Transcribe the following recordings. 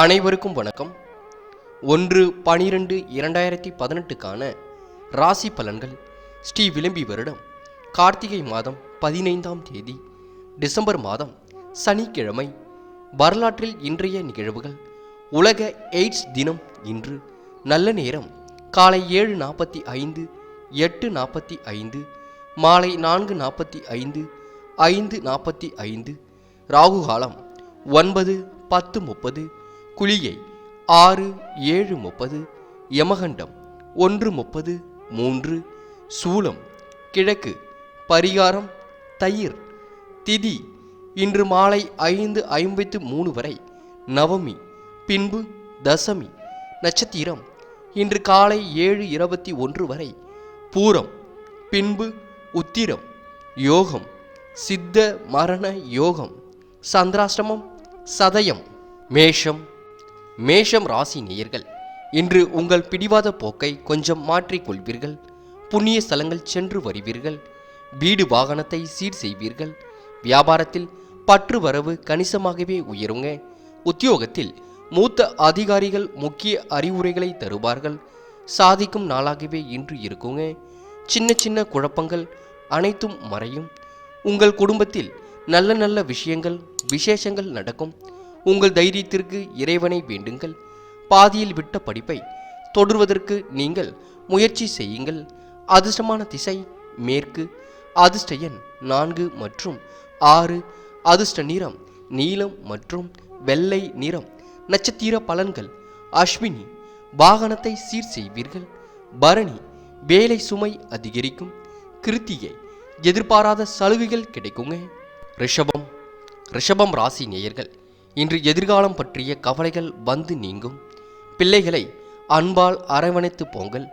அனைவருக்கும் வணக்கம். ஒன்று பனிரெண்டு இரண்டாயிரத்தி பதினெட்டுக்கான ராசி பலன்கள். ஸ்ரீ விளம்பி வருடம் கார்த்திகை மாதம் பதினைந்தாம் தேதி டிசம்பர் மாதம் சனிக்கிழமை. வரலாற்றில் இன்றைய நிகழ்வுகள் உலக எய்ட்ஸ் தினம் இன்று. நல்ல நேரம் காலை ஏழு நாற்பத்தி ஐந்து எட்டு நாற்பத்தி ஐந்து மாலை நான்கு நாற்பத்தி ஐந்து ஐந்து நாற்பத்தி ஐந்து. ராகு காலம் ஒன்பது பத்து முப்பது குளிகை ஆறு ஏழு முப்பது. யமகண்டம் ஒன்று முப்பது மூன்று. சூலம் கிழக்கு. பரிகாரம் தயிர். திதி இன்று மாலை ஐந்து ஐம்பத்து மூணு வரை. நவமி பின்பு தசமி. நட்சத்திரம் இன்று காலை ஏழு இருபத்தி ஒன்று வரை. பூரம் பின்பு உத்திரம். யோகம் சித்த மரண யோகம். சந்திராஷ்டமம் சதயம். மேஷம் மேஷம் ராசி நேயர்கள் இன்று உங்கள் பிடிவாத போக்கை கொஞ்சம் மாற்றிக்கொள்வீர்கள் புண்ணிய ஸ்தலங்கள் சென்று வருவீர்கள். வீடு வாகனத்தை சீர் செய்வீர்கள். வியாபாரத்தில் பற்று வரவு கணிசமாகவே உயருங்க. உத்தியோகத்தில் மூத்த அதிகாரிகள் முக்கிய அறிவுரைகளை தருவார்கள். சாதிக்கும் நாளாகவே இன்று இருக்குங்க. சின்ன சின்ன குழப்பங்கள் அனைத்தும் மறையும். உங்கள் குடும்பத்தில் நல்ல நல்ல விஷயங்கள் விசேஷங்கள் நடக்கும். உங்கள் தைரியத்திற்கு இறைவனை வேண்டுங்கள். பாதியில் விட்ட படிப்பை தொடர்வதற்கு நீங்கள் முயற்சி செய்யுங்கள். அதிர்ஷ்டமான திசை மேற்கு. அதிர்ஷ்ட எண் நான்கு மற்றும் ஆறு. அதிர்ஷ்ட நிறம் நீலம் மற்றும் வெள்ளை நிறம். நட்சத்திர பலன்கள். அஸ்வினி வாகனத்தை சீர் செய்வீர்கள். பரணி வேலை சுமை அதிகரிக்கும். கிருத்திகை எதிர்பாராத சலுகைகள் கிடைக்குங்க. ரிஷபம். ரிஷபம் ராசி நேயர்கள். இன்று எதிர்காலம் பற்றிய கவலைகள் வந்து நீங்கும். பிள்ளைகளை அன்பால் அரவணைத்து போங்கள்.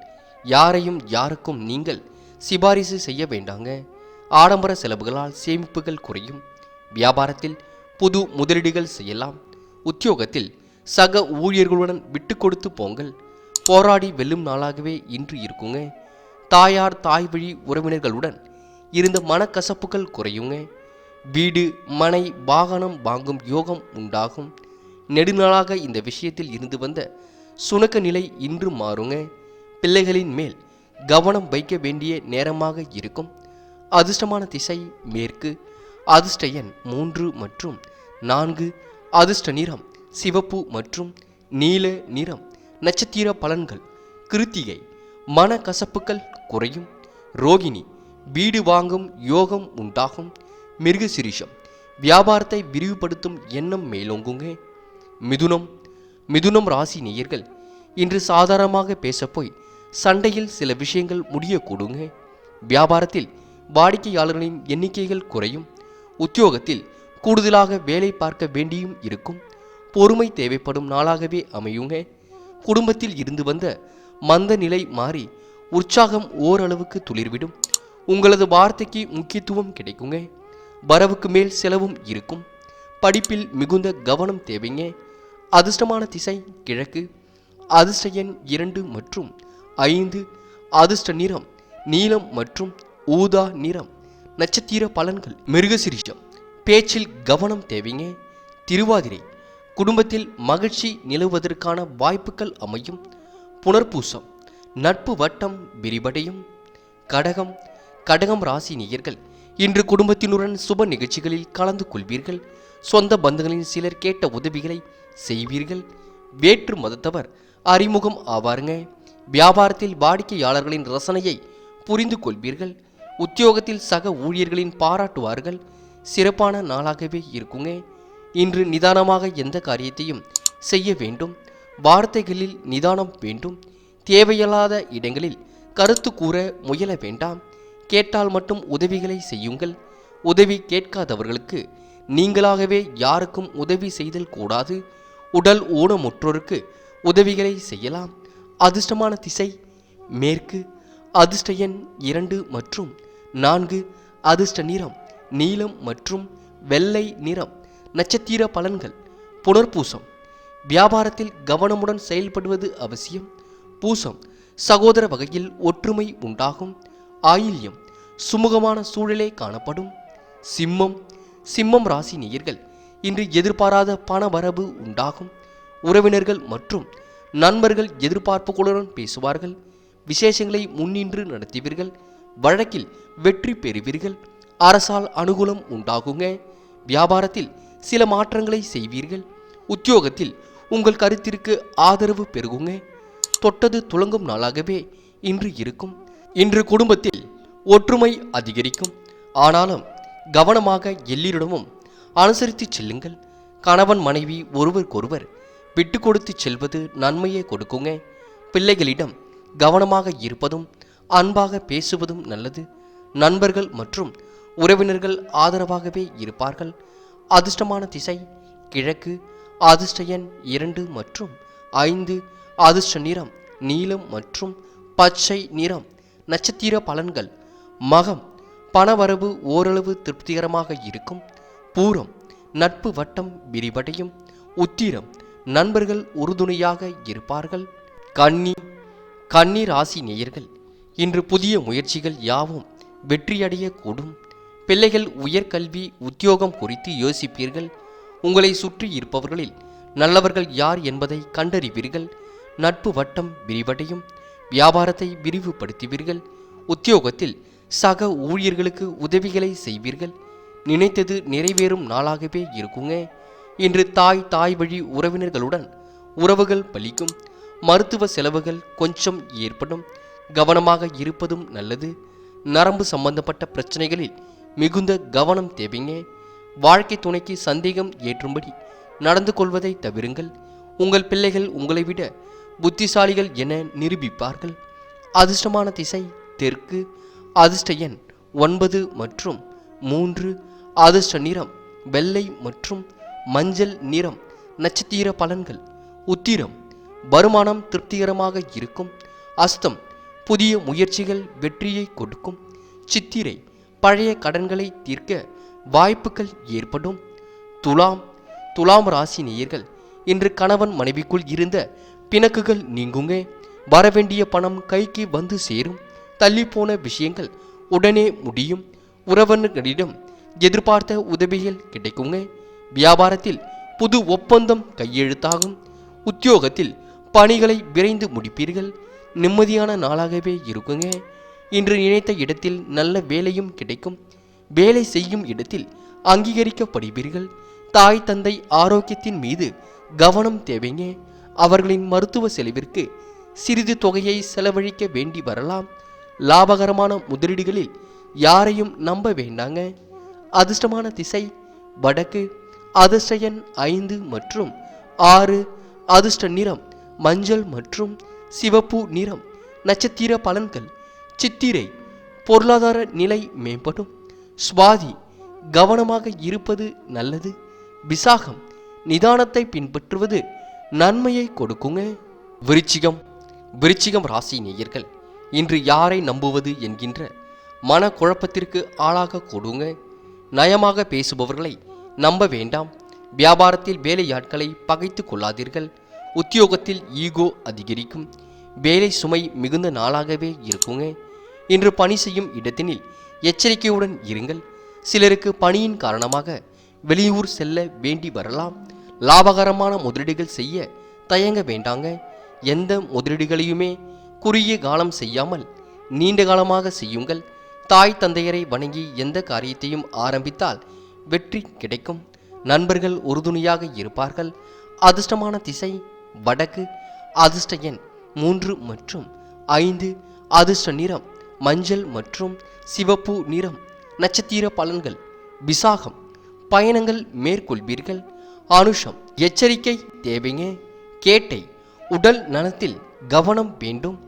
யாரையும் யாருக்கும் நீங்கள் சிபாரிசு செய்ய வேண்டாங்க. ஆடம்பர செலவுகளால் சேமிப்புகள் குறையும். வியாபாரத்தில் புது முதலீடுகள் செய்யலாம். உத்தியோகத்தில் சக ஊழியர்களுடன் விட்டு கொடுத்து போங்கள். போராடி வெல்லும் நாளாகவே இன்று இருக்குங்க. தாயார் தாய் வழி உறவினர்களுடன் இருந்த மனக்கசப்புகள் குறையுங்க. வீடு மனை வாகனம் வாங்கும் யோகம் உண்டாகும். நெடுநாளாக இந்த விஷயத்தில் இருந்து வந்த சுணக்க நிலை இன்று மாறுங்க. பிள்ளைகளின் மேல் கவனம் வைக்க வேண்டிய நேரமாக இருக்கும். அதிர்ஷ்டமான திசை மேற்கு. அதிர்ஷ்ட எண் மூன்று மற்றும் நான்கு. அதிர்ஷ்ட நிறம் சிவப்பு மற்றும் நீல நிறம். நட்சத்திர பலன்கள் கிருத்திகை. மன கசப்புகள் குறையும். ரோகிணி வீடு வாங்கும் யோகம் உண்டாகும். மிருகசிரிஷம். வியாபாரத்தை விரிவுபடுத்தும் எண்ணம் மேலோங்குங்க. மிதுனம். மிதுனம் ராசி நேயர்கள் இன்று சாதாரணமாக பேசப்போய் சண்டையில் சில விஷயங்கள் முடியக்கூடுங்க. வியாபாரத்தில் வாடிக்கையாளர்களின் எண்ணிக்கைகள் குறையும். உத்தியோகத்தில் கூடுதலாக வேலை பார்க்க வேண்டியும் இருக்கும். பொறுமை தேவைப்படும் நாளாகவே அமையுங்க. குடும்பத்தில் இருந்து வந்த மந்த நிலை மாறி உற்சாகம் ஓரளவுக்கு துளிர்விடும். உங்களது வார்த்தைக்கு முக்கியத்துவம் கிடைக்குங்க. வரவுக்கு மேல் செலவும் இருக்கும். படிப்பில் மிகுந்த கவனம் தேவைங்க. அதிர்ஷ்டமான திசை கிழக்கு. அதிர்ஷ்ட எண் இரண்டு மற்றும் ஐந்து. அதிர்ஷ்ட நிறம் நீலம் மற்றும் ஊதா நிறம். நட்சத்திர பலன்கள் மிருகசிரிஷம். பேச்சில் கவனம் தேவைங்க. திருவாதிரை குடும்பத்தில் மகிழ்ச்சி நிலவுவதற்கான வாய்ப்புகள் அமையும். புனர்பூசம் நட்பு வட்டம் விரிவடையும். கடகம் கடகம் ராசி நேயர்கள் இன்று குடும்பத்தினுடன் சுப நிகழ்ச்சிகளில் கலந்து கொள்வீர்கள். சொந்த பந்துகளின் சிலர் கேட்ட உதவிகளை செய்வீர்கள். வேற்று மதத்தவர் அறிமுகம் ஆவாருங்க. வியாபாரத்தில் வாடிக்கையாளர்களின் ரசனையை புரிந்து கொள்வீர்கள். உத்தியோகத்தில் சக ஊழியர்களின் பாராட்டுவார்கள். சிறப்பான நாளாகவே இருக்குங்க. இன்று நிதானமாக எந்த காரியத்தையும் செய்ய வேண்டும். வார்த்தைகளில் நிதானம் வேண்டும். தேவையில்லாத இடங்களில் கருத்து கூற முயல வேண்டாம். கேட்டால் மட்டும் உதவிகளை செய்யுங்கள். உதவி கேட்காதவர்களுக்கு நீங்களாகவே யாருக்கும் உதவி செய்தல் கூடாது. உடல் ஊனமுற்றோருக்கு உதவிகளை செய்யலாம். அதிர்ஷ்டமான திசை மேற்கு அதிர்ஷ்ட எண் இரண்டு மற்றும் நான்கு அதிர்ஷ்ட நிறம் நீலம் மற்றும் வெள்ளை நிறம் நட்சத்திர பலன்கள் புனர்பூசம் வியாபாரத்தில் கவனமுடன் செயல்படுவது அவசியம் பூசம் சகோதர வகையில் ஒற்றுமை உண்டாகும் ஆயில்யம் சுமூகமான சூழலே காணப்படும். சிம்மம் சிம்மம் ராசி நேயர்கள் இன்று எதிர்பாராத பண வரவு உண்டாகும். உறவினர்கள் மற்றும் நண்பர்கள் எதிர்பார்ப்புகளுடன் பேசுவார்கள். விசேஷங்களை முன்னின்று நடத்துவீர்கள். வழக்கில் வெற்றி பெறுவீர்கள். அரசால் அனுகூலம் உண்டாகுங்க. வியாபாரத்தில் சில மாற்றங்களை செய்வீர்கள். உத்தியோகத்தில் உங்கள் கருத்திற்கு ஆதரவு பெருகுங்க. தொட்டது துளங்கும் நாளாகவே இன்று இருக்கும். இன்று குடும்பத்தில் ஒற்றுமை அதிகரிக்கும். ஆனாலும் கவனமாக எல்லோரிடமும் அனுசரித்து செல்லுங்கள். கணவன் மனைவி ஒருவருக்கொருவர் விட்டு கொடுத்து செல்வது நன்மையை கொடுக்குங்க. பிள்ளைகளிடம் கவனமாக இருப்பதும் அன்பாக பேசுவதும் நல்லது. நண்பர்கள் மற்றும் உறவினர்கள் ஆதரவாகவே இருப்பார்கள். அதிர்ஷ்டமான திசை கிழக்கு அதிர்ஷ்ட எண் இரண்டு மற்றும் ஐந்து. அதிர்ஷ்ட நிறம் நீலம் மற்றும் பச்சை நிறம் நட்சத்திர பலன்கள். மகம் பணவரவு ஓரளவு திருப்திகரமாக இருக்கும். பூரம் நட்பு வட்டம் விரிவடையும். உத்திரம் நண்பர்கள் உறுதுணையாக இருப்பார்கள். கன்னி கன்னி ராசி நேயர்கள் இன்று புதிய முயற்சிகள் யாவும் வெற்றியடைய கூடும் பிள்ளைகள் உயர்கல்வி உத்தியோகம் குறித்து யோசிப்பீர்கள். உங்களை சுற்றி இருப்பவர்களில் நல்லவர்கள் யார் என்பதை கண்டறிவீர்கள். நட்பு வட்டம் விரிவடையும். வியாபாரத்தை விரிவுபடுத்துவீர்கள். உத்தியோகத்தில் சக ஊழியர்களுக்கு உதவிகளை செய்வீர்கள். நினைத்தது நிறைவேறும் நாளாகவே இருக்குங்க. இன்று தாய் தாய் வழி உறவினர்களுடன் உறவுகள் பலிக்கும். மருத்துவ செலவுகள் கொஞ்சம் ஏற்படும். கவனமாக இருப்பதும் நல்லது. நரம்பு சம்பந்தப்பட்ட பிரச்சனைகளில் மிகுந்த கவனம் தேவைங்க. வாழ்க்கை துணைக்கு சந்தேகம் ஏற்றும்படி நடந்து கொள்வதை தவிருங்கள். உங்கள் பிள்ளைகள் உங்களை விட புத்திசாலிகள் என நிரூபிப்பார்கள். அதிர்ஷ்டமான திசை தெற்கு. அதிர்ஷ்ட எண் ஒன்பது மற்றும் மூன்று. அதிர்ஷ்ட நிறம் வெள்ளை மற்றும் மஞ்சள் நிறம் நட்சத்திர பலன்கள். உத்திரம் வருமானம் திருப்திகரமாக இருக்கும். அஸ்தம் புதிய முயற்சிகள் வெற்றியை கொடுக்கும். சித்திரை பழைய கடன்களை தீர்க்க வாய்ப்புகள் ஏற்படும். துலாம் துலாம் ராசி நேயர்கள் இன்று கணவன் மனைவிக்குள் இருந்த பிணக்குகள் நீங்குங்க வரவேண்டிய பணம் கைக்கு வந்து சேரும். தள்ளிப்போன விஷயங்கள் உடனே முடியும். உறவினர்களிடம் எதிர்பார்த்த உதவிகள் கிடைக்குங்க வியாபாரத்தில் புது ஒப்பந்தம் கையெழுத்தாகும். உத்தியோகத்தில் பணிகளை விரைந்து முடிப்பீர்கள். நிம்மதியான நாளாகவே இருக்குங்க இன்று நினைத்த இடத்தில் நல்ல வேலையும் கிடைக்கும். வேலை செய்யும் இடத்தில் அங்கீகரிக்கப்படுவீர்கள். தாய் தந்தை ஆரோக்கியத்தின் மீது கவனம் தேவைங்க. அவர்களின் மருத்துவ செலவிற்கு சிறிது தொகையை செலவழிக்க வேண்டி வரலாம். லாபகரமான முதலீடுகளில் யாரையும் நம்ப வேண்டாங்க. அதிர்ஷ்டமான திசை வடக்கு அதிர்ஷ்ட எண் ஐந்து மற்றும் ஆறு அதிர்ஷ்ட நிறம் மஞ்சள் மற்றும் சிவப்பு நிறம். நட்சத்திர பலன்கள் சித்திரை பொருளாதார நிலை மேம்படும். சுவாதி கவனமாக இருப்பது நல்லது. விசாகம் நிதானத்தை பின்பற்றுவது நன்மையை கொடுக்குங்க. விருச்சிகம். விருச்சிகம் ராசி நேயர்கள் இன்று யாரை நம்புவது என்கின்ற மனக்குழப்பத்திற்கு ஆளாக கொடுங்க. நயமாக பேசுபவர்களை நம்ப வேண்டாம். வியாபாரத்தில் வேலையாட்களை பகைத்து கொள்ளாதீர்கள். உத்தியோகத்தில் ஈகோ அதிகரிக்கும். வேலை சுமை மிகுந்த நாளாகவே இருக்குங்க. இன்று பணி செய்யும் இடத்தினில் எச்சரிக்கையுடன் இருங்கள். சிலருக்கு பணியின் காரணமாக வெளியூர் செல்ல வேண்டி வரலாம். லாபகரமான முதலீடுகள் செய்ய தயங்க வேண்டாங்க. எந்த முதலீடுகளையுமே குறுகிய காலம் செய்யாமல் நீண்ட காலமாக செய்யுங்கள். தாய் தந்தையரை வணங்கி எந்த காரியத்தையும் ஆரம்பித்தால் வெற்றி கிடைக்கும். நண்பர்கள் உறுதுணையாக இருப்பார்கள். அதிர்ஷ்டமான திசை வடக்கு அதிர்ஷ்ட எண் மூன்று மற்றும் ஐந்து அதிர்ஷ்ட நிறம் மஞ்சள் மற்றும் சிவப்பு நிறம் நட்சத்திர பலன்கள் விசாகம் பயணங்கள் மேற்கொள்வீர்கள். அனுஷம் எச்சரிக்கை தேவைங்க கேட்டை உடல் நலத்தில் கவனம் வேண்டும்.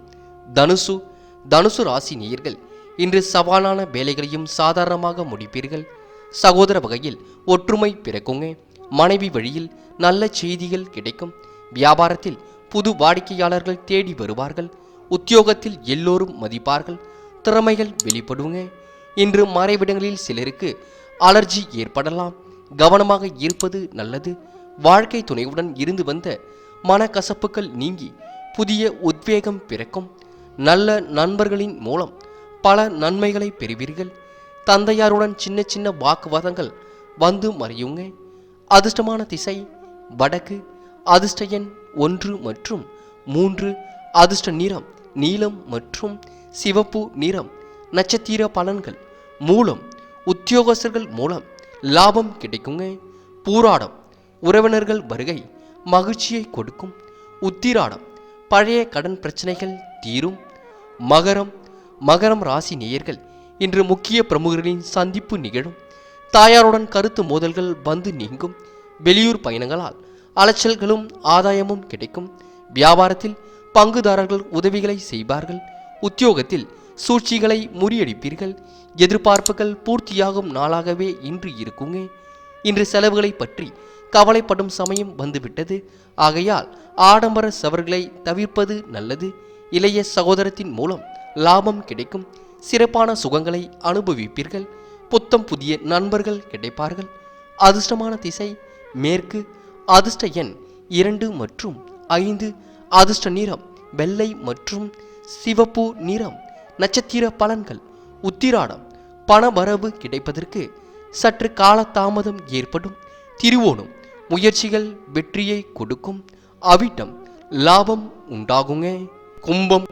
தனுசு தனுசு ராசி நேயர்கள் இன்று சவாலான வேலைகளையும் சாதாரணமாக முடிப்பீர்கள். சகோதர வகையில் ஒற்றுமை பிறக்குங்க. மனைவி வழியில் நல்ல செய்திகள் கிடைக்கும். வியாபாரத்தில் புது வாடிக்கையாளர்கள் தேடி வருவார்கள். உத்தியோகத்தில் எல்லோரும் மதிப்பார்கள். திறமைகள் வெளிப்படுங்க. இன்று மறைவிடங்களில் சிலருக்கு அலர்ஜி ஏற்படலாம். கவனமாக இருப்பது நல்லது. வாழ்க்கை துணையுடன் இருந்து வந்த மனக்கசப்புகள் நீங்கி புதிய உத்வேகம் பிறக்கும். நல்ல நண்பர்களின் மூலம் பல நன்மைகளை பெறுவீர்கள். தந்தையாருடன் சின்ன சின்ன வாக்குவாதங்கள் வந்து மறியுங்க. அதிர்ஷ்டமான திசை வடக்கு. அதிர்ஷ்ட எண் ஒன்று மற்றும் மூன்று. அதிர்ஷ்ட நிறம் நீலம் மற்றும் சிவப்பு நிறம். நட்சத்திர பலன்கள் மூலம் உத்தியோகஸ்தர்கள் மூலம் லாபம் கிடைக்குங்க. பூராடம். உறவினர்கள் வருகை மகிழ்ச்சியை கொடுக்கும். உத்திராடம். பழைய கடன் பிரச்சனைகள் தீரும். மகரம். மகரம் ராசி நேயர்கள் இன்று முக்கிய பிரமுகர்களின் சந்திப்பு நிகழும். தாயாருடன் கருத்து மோதல்கள் வந்து நீங்கும். வெளியூர் பயணங்களால் அலைச்சல்களும் ஆதாயமும் கிடைக்கும். வியாபாரத்தில் பங்குதாரர்கள் உதவிகளை செய்வார்கள். உத்தியோகத்தில் சூழ்ச்சிகளை முறியடிப்பீர்கள். எதிர்பார்ப்புகள் பூர்த்தியாகும் நாளாகவே இன்று இருக்குங்க. இன்று செலவுகளை பற்றி கவலைப்படும் சமயம் வந்துவிட்டது. ஆகையால் ஆடம்பர சவர்களை தவிர்ப்பது நல்லது. இளைய சகோதரத்தின் மூலம் லாபம் கிடைக்கும். சிறப்பான சுகங்களை அனுபவிப்பீர்கள். புத்தம் புதிய நண்பர்கள் கிடைப்பார்கள். அதிர்ஷ்டமான திசை மேற்கு. அதிர்ஷ்ட எண் இரண்டு மற்றும் ஐந்து. அதிர்ஷ்ட நிறம் வெள்ளை மற்றும் சிவப்பு நிறம். நட்சத்திர பலன்கள் உத்திராடம் பணவரவு கிடைப்பதற்கு சற்று காலதாமதம் ஏற்படும். திருவோணம் முயற்சிகள் வெற்றியை கொடுக்கும். அவிட்டம் லாபம் உண்டாகுங்க. கும்பம்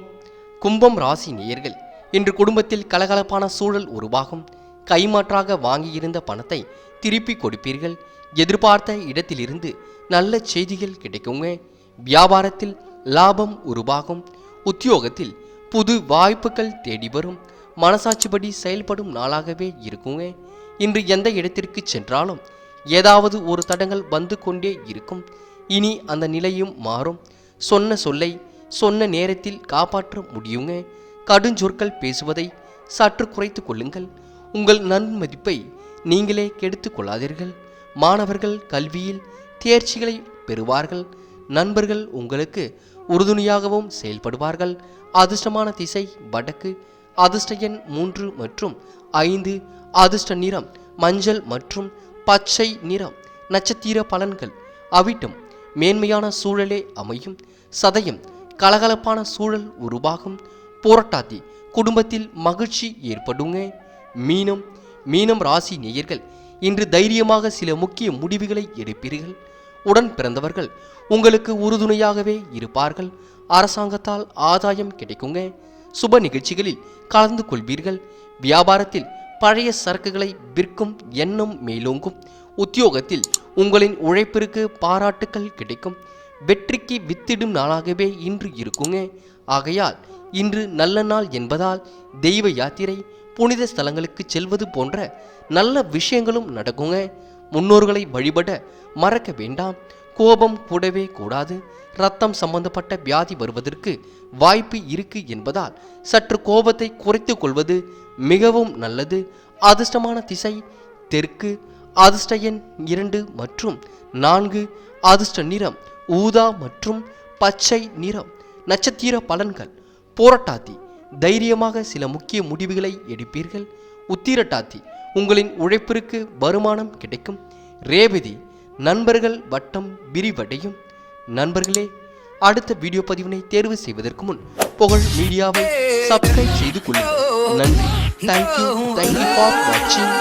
கும்பம் ராசி நேயர்கள் இன்று குடும்பத்தில் கலகலப்பான சூழல் உருவாகும். கைமாற்றாக வாங்கியிருந்த பணத்தை திருப்பி கொடுப்பீர்கள். எதிர்பார்த்த இடத்திலிருந்து நல்ல செய்திகள் கிடைக்குங்க. வியாபாரத்தில் லாபம் உருவாகும். உத்தியோகத்தில் புது வாய்ப்புகள் தேடி வரும். மனசாட்சிப்படி செயல்படும் நாளாகவே இருக்குங்க. இன்று எந்த இடத்திற்கு சென்றாலும் ஏதாவது ஒரு தடங்கள் வந்து கொண்டே இருக்கும். இனி அந்த நிலையும் மாறும். சொன்ன சொல்லை சொன்ன நேரத்தில் காப்பாற்ற முடியுங்க. கடுஞ்சொற்கள் பேசுவதை சற்று குறைத்து கொள்ளுங்கள். உங்கள் நன்மதிப்பை நீங்களே கெடுத்து கொள்ளாதீர்கள். மாணவர்கள் கல்வியில் தேர்ச்சிகளை பெறுவார்கள். நண்பர்கள் உங்களுக்கு உறுதுணையாகவும் செயல்படுவார்கள். அதிர்ஷ்டமான திசை வடக்கு அதிர்ஷ்ட எண் மூன்று மற்றும் ஐந்து அதிர்ஷ்ட நிறம் மஞ்சள் மற்றும் பச்சை நிறம் நட்சத்திர பலன்கள். அவிட்டம் மேன்மையான சூழலே அமையும். சதயம் கலகலப்பான சூழல் உருவாகும். போராட்டாதி குடும்பத்தில் மகிழ்ச்சி ஏற்படுங்க. மீனம் மீனம் ராசி நேயர்கள் இன்று தைரியமாக சில முக்கிய முடிவுகளை எடுப்பீர்கள். உடன் பிறந்தவர்கள் உங்களுக்கு உறுதுணையாகவே இருப்பார்கள். அரசாங்கத்தால் ஆதாயம் கிடைக்குங்க. சுப நிகழ்ச்சிகளில் கலந்து கொள்வீர்கள். வியாபாரத்தில் பழைய சரக்குகளை விற்கும் எண்ணம் மேலோங்கும். உத்தியோகத்தில் உங்களின் உழைப்பிற்கு பாராட்டுக்கள் கிடைக்கும். வெற்றிக்கு வித்திடும் நாளாகவே இன்று இருக்குங்க. ஆகையால் இன்று நல்ல நாள் என்பதால் தெய்வ யாத்திரை புனித ஸ்தலங்களுக்கு செல்வது போன்ற நல்ல விஷயங்களும் நடக்குங்க. முன்னோர்களை வழிபட மறக்க வேண்டாம். கோபம் கூடவே கூடாது. ரத்தம் சம்பந்தப்பட்ட வியாதி வருவதற்கு வாய்ப்பு இருக்கு என்பதால் சற்று கோபத்தை குறைத்து கொள்வது மிகவும் நல்லது. அதிர்ஷ்டமான திசை தெற்கு அதிர்ஷ்ட எண் இரண்டு மற்றும் நான்கு அதிர்ஷ்ட நிறம் ஊதா மற்றும் பச்சை நிறம். நட்சத்திர பலன்கள். போராட்டாத்தி தைரியமாக சில முக்கிய முடிவுகளை எடுப்பீர்கள். உத்திரட்டாத்தி உங்களின் உழைப்பிற்கு வருமானம் கிடைக்கும். ரேவதி நண்பர்கள் வட்டம் விரிவடையும். நண்பர்களே அடுத்த வீடியோ பதிவினை தேர்வு செய்வதற்கு முன் புகழ் மீடியாவை சப்ஸ்கிரைப் செய்து கொள்ளுங்கள். நன்றி. தேங்க்யூ தேங்க்யூ ஃபார் வாட்சிங்